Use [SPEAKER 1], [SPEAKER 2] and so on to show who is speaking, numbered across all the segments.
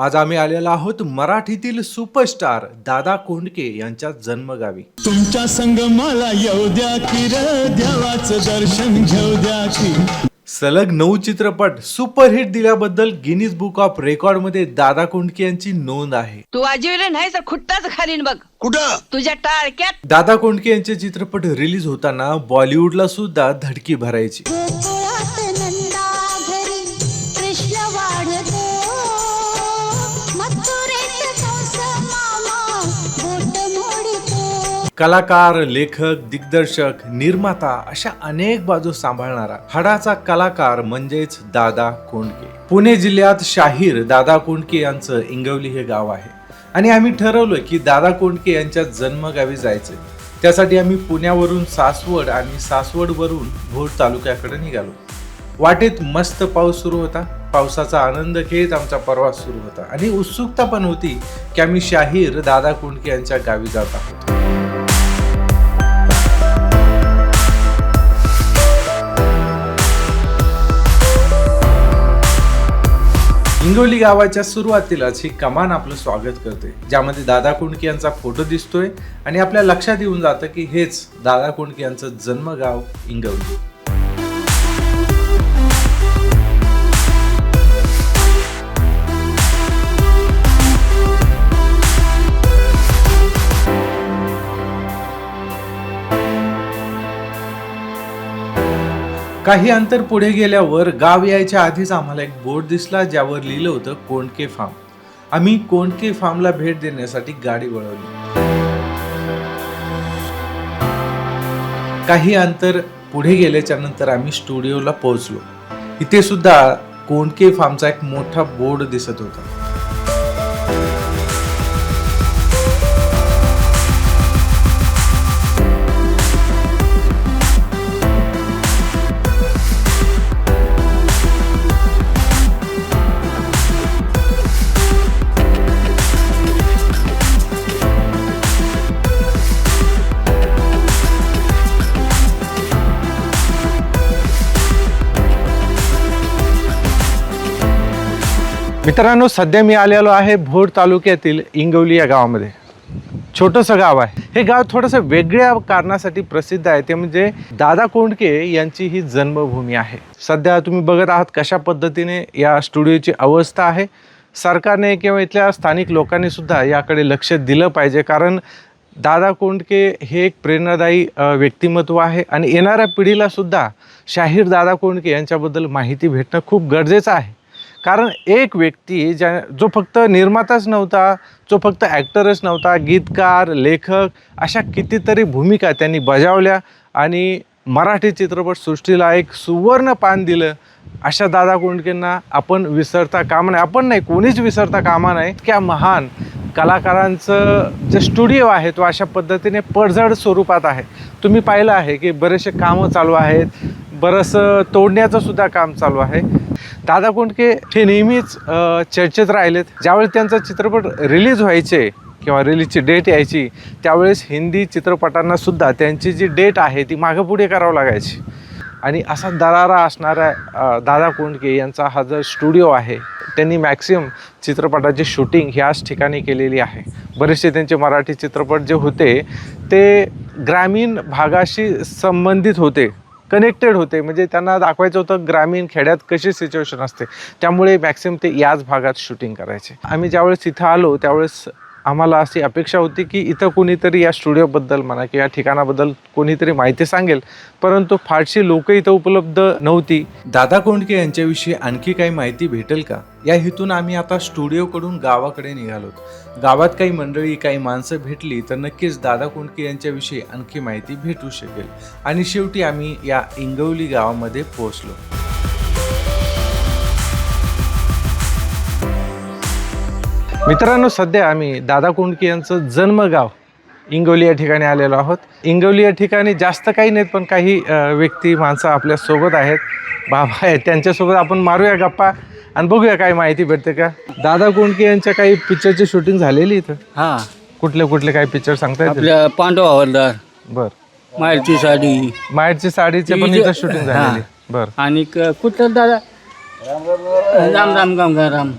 [SPEAKER 1] आज आम्ही आलेलो आहोत मराठीतील सुपरस्टार दादा कोंडके यांच्या जन्मगावी.
[SPEAKER 2] तुमच्या संग मला येऊ द्या की देवाचं दर्शन घेऊ द्या की.
[SPEAKER 1] सलग नऊ चित्रपट सुपरहिट दिल्याबद्दल गिनीज बुक ऑफ रेकॉर्डमध्ये दादा कोंडके यांची नोंद आहे.
[SPEAKER 3] तू वाजविले नाही तर खुट्टाच खालीन बघ.
[SPEAKER 4] कुठं?
[SPEAKER 3] तुझ्या टाळक्यात.
[SPEAKER 1] दादा कोंडके यांचे चित्रपट रिलीज होताना बॉलिवूडला सुद्धा धडकी भरायची. कलाकार लेखक दिग्दर्शक निर्माता अशा अनेक बाजू सांभाळणारा हाडाचा कलाकार म्हणजेच दादा कोंडके. पुणे जिल्ह्यात शाहीर दादा कोंडके यांचं इंगवली हे गाव आहे. आणि आम्ही ठरवलं की दादा कोंडके यांच्या जन्मगावी जायचं. त्यासाठी आम्ही पुण्यावरून सासवड आणि सासवडवरून भोर तालुक्याकडे निघालो. वाटेत मस्त पाऊस सुरू होता. पावसाचा आनंद घेत आमचा प्रवास सुरू होता. आणि उत्सुकता पण होती की आम्ही शाहीर दादा कोंडके यांच्या गावी जात आहोत. हिंगोली गावाच्या सुरुवातीलाच ही कमान आपलं स्वागत करते ज्यामध्ये दादा कुंडके यांचा फोटो दिसतोय आणि आपल्या लक्षात येऊन जातं की हेच दादा कुंडके यांचं जन्मगाव इंगवली. काही अंतर पुढे गेल्यावर गाव यायच्या आधीच आम्हाला एक बोर्ड दिसला ज्यावर लिहिलं होतं कोंडके फार्म. आम्ही कोंडके फार्मला भेट देण्यासाठी गाडी वळवली. काही अंतर पुढे गेल्याच्यानंतर आम्ही स्टुडिओला पोहोचलो. इथे सुद्धा कोंडके फार्मचा एक मोठा बोर्ड दिसत होता. मित्रांनो सध्या मी आलेलो आहे भोर तालुक्यातील इंगवली या गावामध्ये. छोटंसं गाव आहे. हे गाव थोडंसं वेगळ्या कारणासाठी प्रसिद्ध आहे. ते म्हणजे दादा कोंडके यांची ही जन्मभूमी आहे. सध्या तुम्ही बघत आहात कशा पद्धतीने या स्टुडिओची अवस्था आहे. सरकारने किंवा इथल्या स्थानिक लोकांनी सुद्धा याकडे लक्ष दिलं पाहिजे. कारण दादा कोंडके हे एक प्रेरणादायी व्यक्तिमत्व आहे आणि येणाऱ्या पिढीला सुद्धा शाहीर दादा कोंडके यांच्याबद्दल माहिती भेटणं खूप गरजेचं आहे. कारण एक व्यक्ती ज्या जो फक्त निर्माताच नव्हता जो फक्त ॲक्टरच नव्हता गीतकार लेखक अशा कितीतरी भूमिका त्यांनी बजावल्या आणि मराठी चित्रपटसृष्टीला एक सुवर्ण पान दिलं. अशा दादा कोंडकेंना आपण विसरता कामा नाही. आपण नाही कोणीच विसरता कामा नाही. इतक्या महान कलाकारांचं जे स्टुडिओ आहे तो अशा पद्धतीने पडझड स्वरूपात आहे. तुम्ही पाहिलं आहे की बरेचसे कामं चालू आहेत. बरंचसं तोडण्याचं सुद्धा काम चालू आहे. दादा कोंडके हे नेहमीच चर्चेत राहिलेत. ज्यावेळेस त्यांचा चित्रपट रिलीज व्हायचे किंवा रिलीजची डेट यायची त्यावेळेस हिंदी चित्रपटांना सुद्धा त्यांची जी डेट आहे ती मागं पुढे करावं लागायची. आणि असा दरारा असणाऱ्या दादा कोंडके यांचा हा जो स्टुडिओ आहे त्यांनी मॅक्सिमम चित्रपटाची शूटिंग ह्याच ठिकाणी केलेली आहे. बरेचसे त्यांचे मराठी चित्रपट जे होते ते ग्रामीण भागाशी संबंधित होते. कनेक्टेड होते. म्हणजे त्यांना दाखवायचं होतं ग्रामीण खेड्यात कशी सिच्युएशन असते. त्यामुळे मॅक्सिमम ते याच भागात शूटिंग करायचे. आम्ही ज्यावेळेस तिथं आलो त्यावेळेस आम्हाला अशी अपेक्षा होती की इथं कोणीतरी या स्टुडिओबद्दल म्हणा किंवा या ठिकाणाबद्दल कोणीतरी माहिती सांगेल. परंतु फारशी लोक इथं उपलब्ध नव्हती. दादा कोंडके यांच्याविषयी आणखी काही माहिती भेटेल का? या हेतून आम्ही आता स्टुडिओकडून गावाकडे निघालो गावात काही मंडळी काही माणसं भेटली तर नक्कीच दादा कोंडके यांच्याविषयी आणखी माहिती भेटू शकेल. आणि शेवटी आम्ही या इंगवली गावामध्ये पोहोचलो. मित्रांनो सध्या आम्ही दादा कोंडके यांचं जन्मगाव इंगवली या ठिकाणी आलेलो आहोत. इंगवली या ठिकाणी जास्त काही नाहीत पण काही व्यक्ती माणसं आपल्यासोबत आहेत बाबा आहेत त्यांच्यासोबत आपण मारूया गप्पा आणि बघूया काय माहिती भेटते का. दादा कोंडके यांच्या काही पिक्चरची शूटिंग झालेली इथं?
[SPEAKER 5] हा.
[SPEAKER 1] कुठले कुठले काही पिक्चर सांगता येतील?
[SPEAKER 5] आपल्या पांडव हवालदार.
[SPEAKER 1] बर.
[SPEAKER 5] माहेरची साडी.
[SPEAKER 1] माहेरची साडीचे पण इथं शूटिंग. झालेली. बर.
[SPEAKER 5] आणि क- कुठलं दादा? राम राम राम राम राम.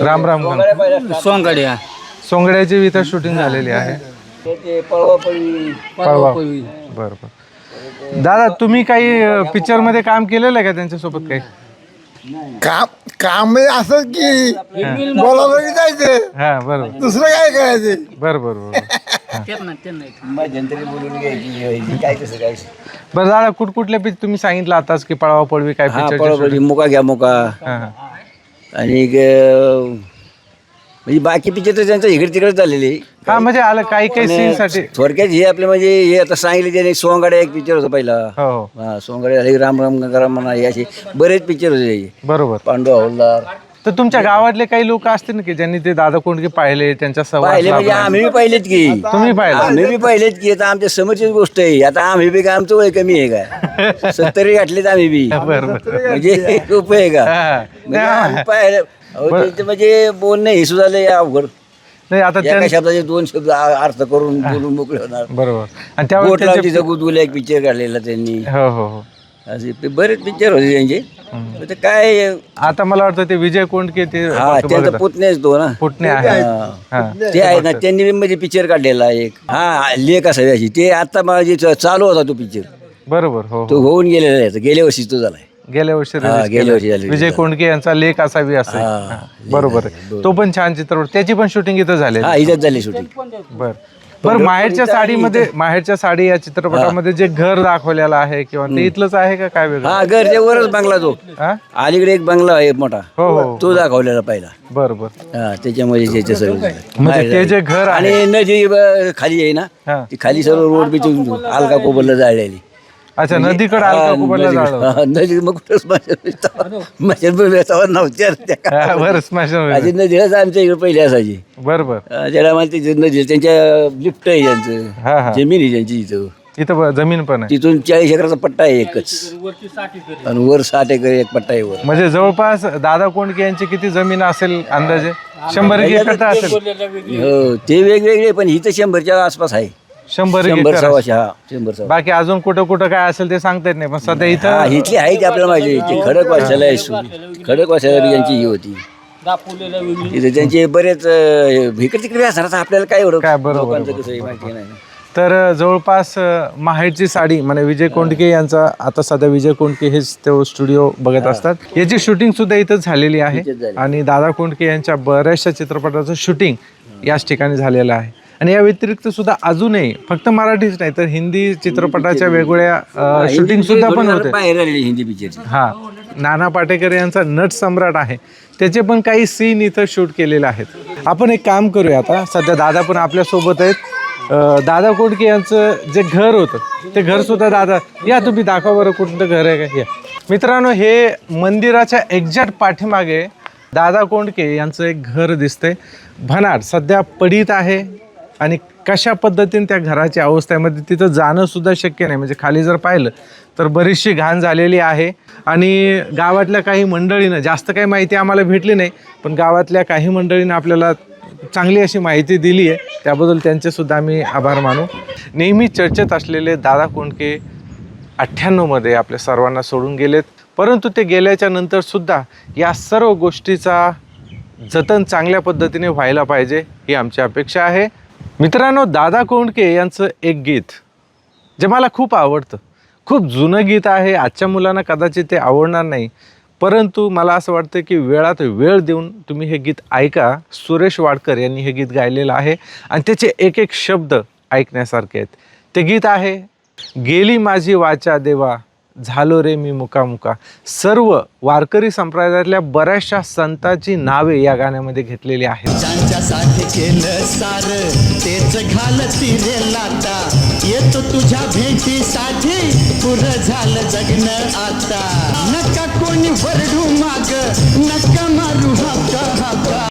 [SPEAKER 1] राम राम
[SPEAKER 5] सोंगाड्या
[SPEAKER 1] सोंगड्याची इथं शूटिंग झालेली आहे. पळवा बरं बरं. दादा तुम्ही काही पिक्चरमध्ये काम केलेलं आहे का त्यांच्यासोबत काही?
[SPEAKER 4] काम काम आहे असं की बोलावलं जायचं.
[SPEAKER 1] हा बरोबर.
[SPEAKER 4] दुसरं काय करायचं?
[SPEAKER 1] बरं बरं बरं. बरं दादा कुठकुठले पिक्चर तुम्ही सांगितलं आताच की पळावा पळवी काय
[SPEAKER 6] हा
[SPEAKER 1] पिक्चर
[SPEAKER 6] मुका घ्या मुका. आणि म्हणजे बाकी पिक्चर तर त्यांचं इकडे तिकडे झालेले.
[SPEAKER 1] हा म्हणजे आलं काही काही सीन साठी
[SPEAKER 6] थोडक्यात हे आपले म्हणजे हे आता सांगितले त्याने सोंगाड्या एक पिक्चर होता पहिला.
[SPEAKER 1] हो हो.
[SPEAKER 6] हा सोंगाड्या झाले राम राम गंगाराम म्हणा हे असे बरेच पिक्चर होते त्याचे.
[SPEAKER 1] बरोबर.
[SPEAKER 6] पांडू हवलदार
[SPEAKER 1] तर तुमच्या गावातले काही लोक असतील ना की ज्यांनी ते दादा कोंडके पाहिले त्यांच्या सहवास
[SPEAKER 6] पाहिले म्हणजे
[SPEAKER 1] लाभला.
[SPEAKER 6] आम्ही बी पाहिलेत की.
[SPEAKER 1] तुम्ही पाहिलं?
[SPEAKER 6] आम्ही बी पाहिलेत की. आता आमच्या समोरचीच गोष्ट आहे. आता आम्ही बी काय आमचं वय कमी आहे का? सत्तरी गाठलेत आम्ही बी. म्हणजे खूप आहे का?
[SPEAKER 1] हा.
[SPEAKER 6] म्हणजे आम्ही पाहिलं. अहो, म्हणजे बोलणं हे सुद्धा लय अवघड.
[SPEAKER 1] नाही आता
[SPEAKER 6] एका
[SPEAKER 1] त्यां-
[SPEAKER 6] शब्दाचे दोन शब्द आ- अर्थ करून बोलून मोकळे होणार.
[SPEAKER 1] बरोबर. आणि त्यावेळी
[SPEAKER 6] बोट
[SPEAKER 1] त्यांचे-
[SPEAKER 6] एक पिक्चर काढलेला त्यांनी.
[SPEAKER 1] हो हो हो.
[SPEAKER 6] असे ते बरेच पिक्चर होते त्यांचे. तर ते काय
[SPEAKER 1] आता मला वाटतं ते विजय कोंडके ते
[SPEAKER 6] हा
[SPEAKER 1] बघ-
[SPEAKER 6] त्यांचा
[SPEAKER 1] बघत-
[SPEAKER 6] पुतण्याच तो ना.
[SPEAKER 1] पुटणे आहे
[SPEAKER 6] हा.
[SPEAKER 1] हा.
[SPEAKER 6] ते आहे ना त्यांनी म्हणजे पिक्चर काढलेला एक. हा लेख असावी अशी. ते आता माझी च- चालू होता तो पिक्चर
[SPEAKER 1] बरोबर हो
[SPEAKER 6] तो
[SPEAKER 1] हो.
[SPEAKER 6] होऊन गेलेला आहे गेल्या वर्षी तो झालाय.
[SPEAKER 1] गेल्या वर्षी
[SPEAKER 6] हा,
[SPEAKER 1] release
[SPEAKER 6] गेल्या
[SPEAKER 1] केलं.
[SPEAKER 6] वर्षी
[SPEAKER 1] विजय
[SPEAKER 6] आहे.
[SPEAKER 1] कोंडके यांचा लेख असावी असे.
[SPEAKER 6] हा,
[SPEAKER 1] हा, बरोबर. आहे तो पण छान चित्रपट. त्याची पण शूटिंग इथं झाली
[SPEAKER 6] हा इथं झाली शूटिंग
[SPEAKER 1] बर. बर माहेरच्या साडीमध्ये माहेरच्या साडी या चित्रपटामध्ये जे घर दाखवलेलं आहे किंवा ते इथलंच आहे का काय वेगळं?
[SPEAKER 6] हा घरच्या वरच बंगला तो.
[SPEAKER 1] हा?
[SPEAKER 6] अलीकडे एक बंगला आहे मोठा.
[SPEAKER 1] हो हो.
[SPEAKER 6] तो दाखवलेला पहिला.
[SPEAKER 1] बर बर.
[SPEAKER 6] हा त्याच्यामध्ये त्याचं सगळं
[SPEAKER 1] म्हणजे ते जे घर आहे.
[SPEAKER 6] आणि नदी खाली आहे ना. ती खाली सर्व रोड बिचून अलका कोबरला जाळलेली.
[SPEAKER 1] अच्छा नदीकडे जाळलं होतं.
[SPEAKER 6] नदी मग कुठं स्मशान व्यवस्था नव्हत्या
[SPEAKER 1] हा. बरं स्मशान
[SPEAKER 6] नदीलाच आमच्या इकडे पहिले असायची.
[SPEAKER 1] बर बर.
[SPEAKER 6] अं, त्याला मला ते नदी त्यांच्या लिफ्ट आहे
[SPEAKER 1] हा,
[SPEAKER 6] त्यांचं.
[SPEAKER 1] हा.
[SPEAKER 6] जमीन आहे त्यांची इथं.
[SPEAKER 1] इथं ब- जमीन पण आहे.
[SPEAKER 6] तिथून चाळीस एकराचा पट्टा आहे एकच. आणि वर साठ एकर एक पट्टा आहे वर.
[SPEAKER 1] म्हणजे जवळपास दादा कोंडके यांची किती जमीन असेल अंदाजे? शंभर असेल.
[SPEAKER 6] हो ते वेगवेगळे पण ही तर शंभरच्या आसपास आहे.
[SPEAKER 1] शंभर एक
[SPEAKER 6] शंभर
[SPEAKER 1] एकर
[SPEAKER 6] सव्वाशे हा शंभर सव्वा
[SPEAKER 1] बाकी अजून कुठं कुठं काय असेल ते सांगता येत नाही पण सध्या
[SPEAKER 6] हा
[SPEAKER 1] इथं
[SPEAKER 6] इथली आहे ते आपल्याला माहिती आहे. खडक वाचायला आहे सु- खडक वाचायला बी यांची ही होती.
[SPEAKER 5] वेगळी
[SPEAKER 6] तिथे त्यांचे बरेच अं, इकडे तिकडे असणार आता आपल्याला काय एवढं
[SPEAKER 1] काय बरोबर,
[SPEAKER 6] लोकांचं कसं आहे माहिती नाही.
[SPEAKER 1] तर अ, जवळपास अ, माहेरची साडी म्हणजे विजय कोंडके यांचा आता सध्या विजय कोंडके हेच ते स्टुडिओ बघत असतात. याची शूटिंग सुद्धा इथंच झालेली आहे
[SPEAKER 6] इथेच झाली.
[SPEAKER 1] आणि दादा कोंडके यांच्या बऱ्याचशा चित्रपटाचं शूटिंग याच ठिकाणी झालेलं आहे. आणि या व्यतिरिक्त सुद्धा अजूनही फक्त मराठीच नाही तर हिंदी चित्रपटाच्या वेगवेगळ्या शूटिंग सुद्धा पण होते.
[SPEAKER 6] हिंदी पिक्चरची.
[SPEAKER 1] हा नाना पाटेकर यांचा नट सम्राट आहे. त्याचे पण काही सीन इथं शूट केलेले आहेत. आपण एक काम करूया आता सध्या दादा पण आपल्यासोबत आहेत. दादा कोडके यांचं जे घर होतं ते घर सुद्धा दादा या तुम्ही दाखवा बरं कुठलं घर आहे का? या. मित्रांनो हे मंदिराच्या एक्झॅक्ट पाठीमागे दादा कोंडके यांचं एक घर दिसतंय. भनाट सध्या पडीत आहे. आणि कशा पद्धतीने त्या घराच्या अवस्थेमध्ये तिथं जाणं सुद्धा शक्य नाही. म्हणजे खाली जर पाहिलं तर बरीचशी घाण झालेली आहे. आणि गावातल्या काही मंडळीनं जास्त काही माहिती आम्हाला भेटली नाही पण गावातल्या काही मंडळीनं आपल्याला चांगली अशी माहिती दिली आहे. त्याबद्दल त्यांचेसुद्धा आम्ही आभार मानू. नेहमी चर्चेत असलेले दादा कोंडके अठ्ठ्याण्णवमध्ये आपल्या सर्वांना सोडून गेलेत. परंतु ते गेल्याच्या नंतरसुद्धा या सर्व गोष्टीचा जतन चांगल्या पद्धतीने व्हायला पाहिजे ही आमची अपेक्षा आहे. मित्रांनो दादा कोंडके यांचं एक गीत जे मला खूप आवडतं. खूप जुनं गीत आहे आजच्या मुलांना कदाचित ते आवडणार नाही परंतु मला असं वाटतं की वेळात वेळ देऊन तुम्ही हे गीत ऐका. सुरेश वाडकर यांनी हे गीत गायलेलं आहे आणि त्याचे एक एक शब्द ऐकण्यासारखे आहेत. ते गीत आहे गेली माझी वाचा देवा झालो रे मी मुकामुका. सर्व वारकरी संप्रदायातल्या बऱ्याचशा संतांची नावे या गाण्यामध्ये घेतलेली आहेत.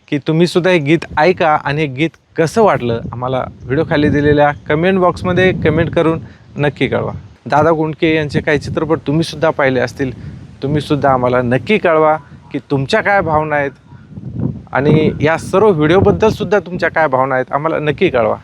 [SPEAKER 1] की तुम्ही सुद्धा हे गीत ऐका आणि हे गीत कसं वाटलं आम्हाला व्हिडिओ खाली दिलेल्या कमेंट बॉक्समध्ये कमेंट करून नक्की कळवा. दादा गुंडके यांचे काही चित्रपट तुम्हीसुद्धा पाहिले असतील तुम्हीसुद्धा आम्हाला नक्की कळवा की तुमच्या काय भावना आहेत. आणि या सर्व व्हिडिओबद्दलसुद्धा तुमच्या काय भावना आहेत आम्हाला नक्की कळवा.